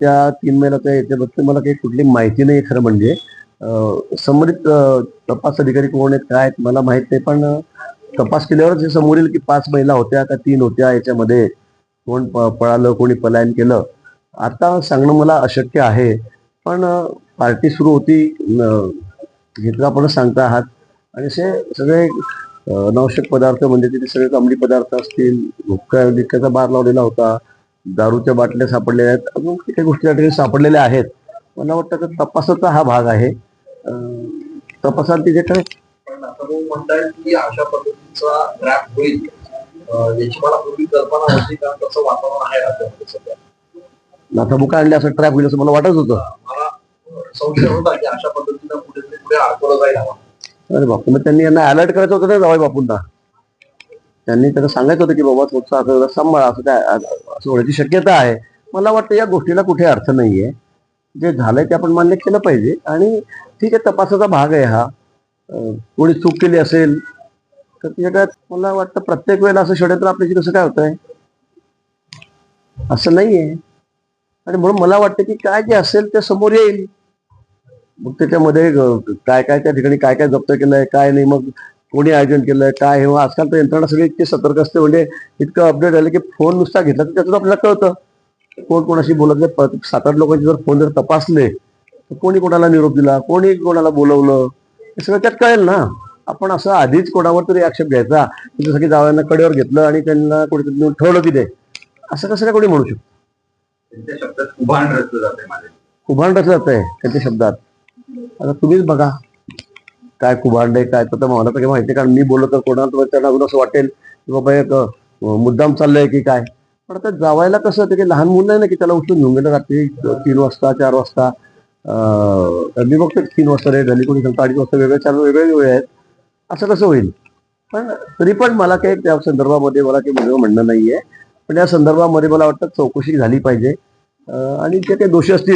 त्या तीन महिन्याच्या याच्याबद्दल मला काही कुठली माहिती नाही खरं म्हणजे. संबंधित तपास अधिकारी कोण आहेत काय आहेत मला माहीत नाही पण तपास केल्यावरच हे समोर येईल की पाच महिला होत्या का तीन होत्या याच्यामध्ये. कोण प- पळालं कोणी पलायन केलं. आता सांगणं मला अशक्य आहे पण पार्टी सुरू होती हे घेतलं आपण सांगता आहात. आणि असे सगळे अनावश्यक पदार्थ म्हणजे तिथे सगळे अंमली पदार्थ असतील हुक्का लिक्क्याचा बार लावलेला होता. दारूच्या बाटल्या सापडलेल्या आहेत. अजून काही गोष्टी त्या ठिकाणी सापडलेल्या आहेत. मला वाटतं की तपासाचा हा भाग आहे. अं, तपासात तिथे काय नाथाबुका आणले असं ट्रॅप होईल असं मला वाटत होतं. अरे बापू मग त्यांनी यांना अलर्ट करायचं होतं ना जावई बापूंना? त्यांनी त्याला सांगायचं होतं की बाबा तुमचं असं सांभाळा असं काय असं होण्याची शक्यता आहे. मला वाटतं या गोष्टीला कुठे अर्थ नाहीये. जे झालंय ते आपण मान्य केलं पाहिजे आणि ठीक आहे तपासाचा भाग आहे हा. कोणी चूक केली असेल तर त्याच्यात मला वाटतं प्रत्येक वेळेला असं षडयंत्र आपल्याशी कसं काय होतंय? असं नाहीये. आणि म्हणून मला वाटतं की काय जे असेल ते समोर येईल. मग त्याच्यामध्ये काय काय त्या ठिकाणी काय काय जप्त केलंय काय नाही मग कोणी आयोजन केलंय काय हे आजकाल तर यंत्रणा सगळी इतकी सतर्क असते म्हणजे इतकं अपडेट झालं की फोन नुसता घेतला तर त्यातून आपल्याला कळतं. कोण कोणाशी बोलत नाही सात आठ लोकांचे जर फोन जर तपासले तर कोणी कोणाला निरोप दिला कोणी कोणाला बोलवलं हे सगळं त्यात कळेल ना. आपण असं आधीच कोणावर तरी आक्षेप घ्यायचा जसं की जावयांना कडेवर घेतलं आणि त्यांना कुठेतरी नेऊन ठेवलं तिथे असं कसं काय कोणी म्हणू शकतो? रचलं जाते कुभांड रचलं जात आहे त्यांच्या शब्दात. आता तुम्हीच बघा. काय कुभांडे काय तर मला तर काही माहिती कारण मी बोललो तर कोणाला तर त्यांना अजून असं वाटेल की बाबा एक मुद्दाम चाललंय की काय? पण आता जावायला कसं ते काही लहान मुलं आहे ना की त्याला उचलून घेऊन गेलं रात्री तीन वाजता चार वाजता? मी बघतो तीन वाजता रेट झाली कोणी सांगतो अडीच वाजता वेगळे चार वेगळे वेळ आहेत. असं कसं होईल? पण तरी पण मला काही त्या संदर्भामध्ये मला काही वेगळं म्हणणं नाहीये. पण या संदर्भामध्ये मला वाटतं चौकशी झाली पाहिजे. आणि जे काही दोषी असतील